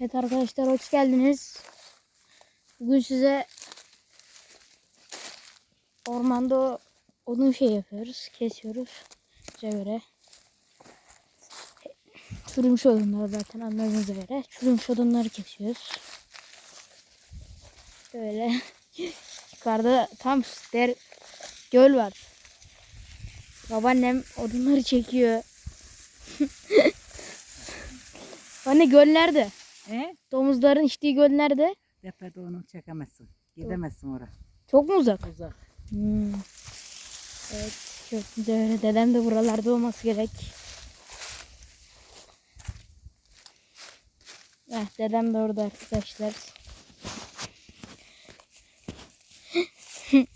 Evet arkadaşlar hoş geldiniz. Bugün size ormanda odun şey yapıyoruz. Kesiyoruz. Size göre. Çürümüş odunlar zaten anladığınız üzere. Çürümüş odunları kesiyoruz. Böyle yukarıda tam der göl var. Babaannem odunları çekiyor. Anne göl nerede? He? Domuzların içtiği göl nerede? Tepede onu çekemezsin. Gidemezsin oraya. Çok mu uzak? Uzak. Hmm. Evet, çok güzel. Dedem de buralarda olması gerek. Eh, dedem de orada arkadaşlar.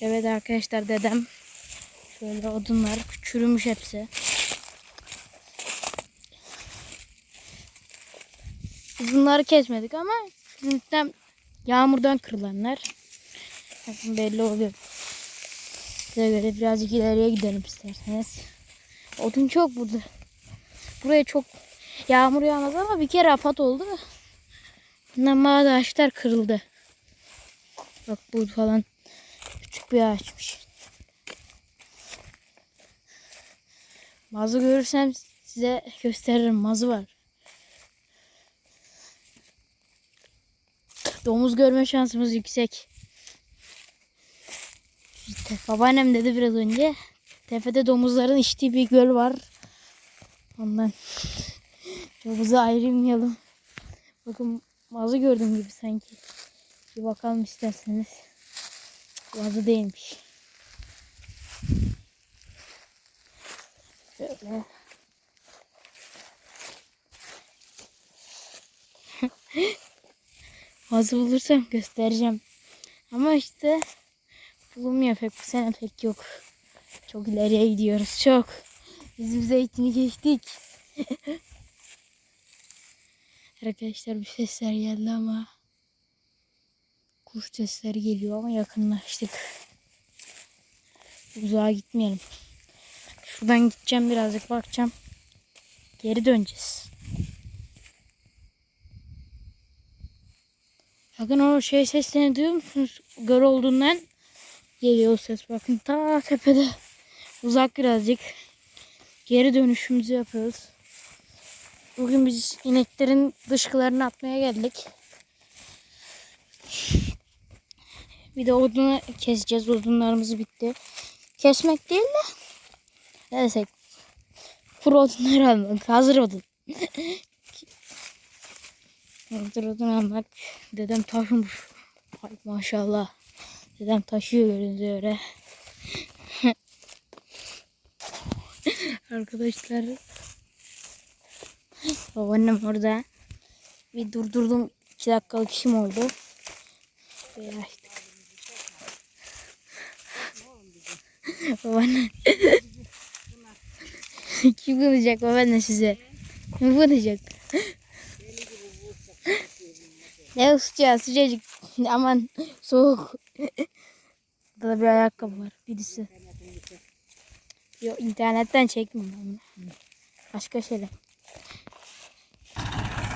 evet arkadaşlar dedem. Şöyle odunlar çürümüş hepsi. Biz bunları kesmedik ama çürümüşten yağmurdan kırılanlar. Bakın belli oluyor. Size göre birazcık ileriye gidelim isterseniz. Odun çok burada. Buraya çok yağmur yağmaz ama bir kere afat oldu. Bundan bazı ağaçlar kırıldı. Bak bu falan küçük bir ağaçmış. Mazı görürsem size gösteririm. Mazı var. Domuz görme şansımız yüksek. İşte babaannem dedi biraz önce. Tepede domuzların içtiği bir göl var. Ondan domuzu ayrılmayalım. Bakın mazı gördüm gibi sanki. Bir bakalım isterseniz. Mazı değilmiş. Şöyle. Mazı bulursam göstereceğim. Ama işte bulunmuyor pek bu sene pek yok. Çok ileriye gidiyoruz çok. Bizim zeytini geçtik. Arkadaşlar bir sesler geldi ama kuş sesleri geliyor ama yakınlaştık. Uzağa gitmeyelim. Şuradan gideceğim birazcık bakacağım. Geri döneceğiz. Bakın o şey seslerini duyuyor musunuz? Göl olduğundan geliyor o ses. Bakın ta tepede. Uzak birazcık. Geri dönüşümüzü yapıyoruz. Bugün biz ineklerin dışkılarını atmaya geldik. Bir de odunu keseceğiz. Odunlarımız bitti. Kesmek değil de ne desek kuru odunları almak. Hazır odun. Odun almak. Dedem taşımış. Ay maşallah. Dedem taşıyor gördüğünüz üzere. Arkadaşlar. Babaannem orada. Bir durdurdum. 2 dakikalık işim oldu. Böyle açtık. Babaanne. Kim kılacak babaanne size? Kim kılacak? Ne ısıtacağı sıcacık. Aman soğuk. Burada da bir ayakkabı var. Birisi. Yok internetten çekmem ben bunu. Başka şeyler.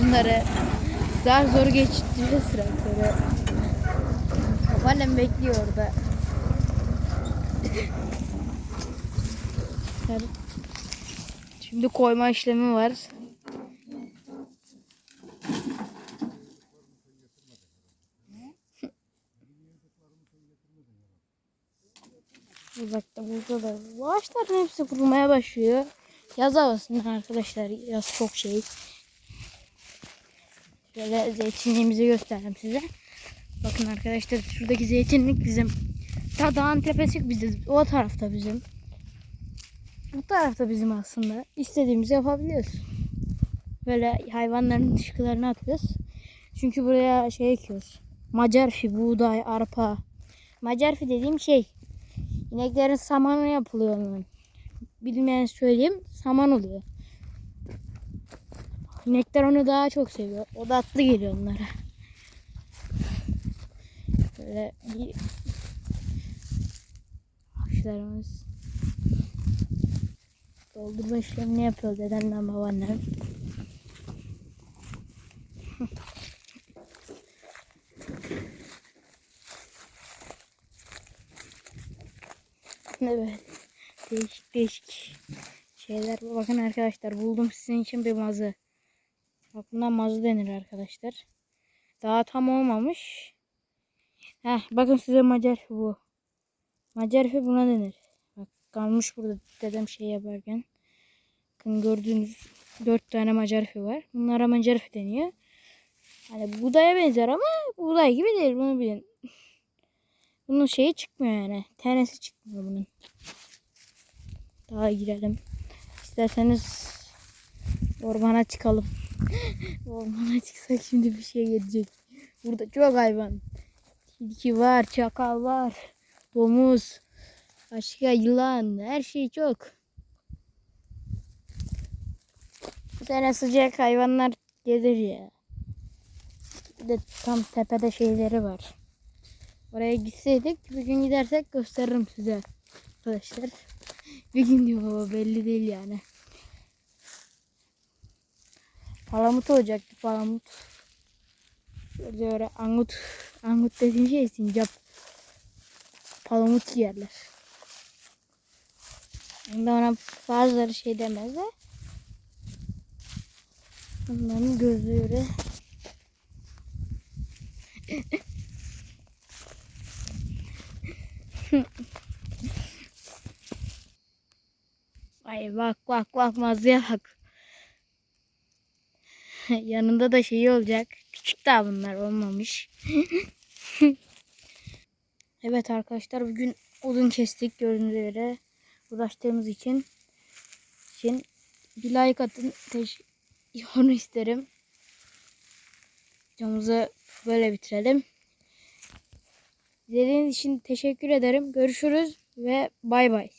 Bunları daha zor geçtiriyor traktörü. Babaannem bekliyor orada. Şimdi koyma işlemi var. Uzakta burada da bu hepsi kurumaya başlıyor. Yaz havasında arkadaşlar yaz çok şey. Şöyle zeytinliğimizi göstereyim size. Bakın arkadaşlar şuradaki zeytinlik bizim. Ta dağın tepesi bizim. O tarafta bizim. Bu tarafta bizim aslında. İstediğimizi yapabiliyoruz. Böyle hayvanların dışkılarını atıyoruz. Çünkü buraya şey ekiyoruz. Macarfi, buğday, arpa. Macarfi dediğim şey. İneklerin samanı yapılıyor onun. Bilmeyen söyleyeyim. Saman oluyor. İnekler onu daha çok seviyor. O da atlı geliyor onlara. Böyle bir kuşlarımız doldurma işlemini yapıyor dedemle babaannem. Evet. Değişik değişik şeyler. Bakın arkadaşlar buldum sizin için bir mazı. Bak buna mazı denir arkadaşlar. Daha tam olmamış. Heh, bakın size macarfi bu. Macarfi buna denir. Bak kalmış burada dedem şey yaparken. Bakın gördüğünüz dört tane macarfi var. Bunlara macarfi deniyor. Hani buğdaya benzer ama buğday gibi değil bunu bilin. Bunun şeyi çıkmıyor yani. Tanesi çıkmıyor bunun. Daha girelim. İsterseniz ormana çıkalım. Ormana çıksak şimdi bir şey gelecek. Burada çok hayvan. Tilki var, çakal var, domuz, başka yılan, her şey çok. Bu sene sıcak hayvanlar gelir ya. Bir de tam tepede şeyleri var. Oraya gitseydik bir gün gidersek gösteririm size arkadaşlar. Bir gün diyor baba belli değil yani. Palamut olacaktı palamut. Şöyle öyle angut. Angut dediğin şey sincap. Palamut yerler. Şimdi ona bazıları şey demez de. Onların gözleri. Ay bak bak bak mazıya bak. Yanında da şey olacak. Küçük daha bunlar olmamış. evet arkadaşlar bugün odun kestik gördüğünüz üzere. Uğraştığımız için. için bir like atın. Onu isterim. Videomuzu böyle bitirelim. İzlediğiniz için teşekkür ederim. Görüşürüz ve bay bay.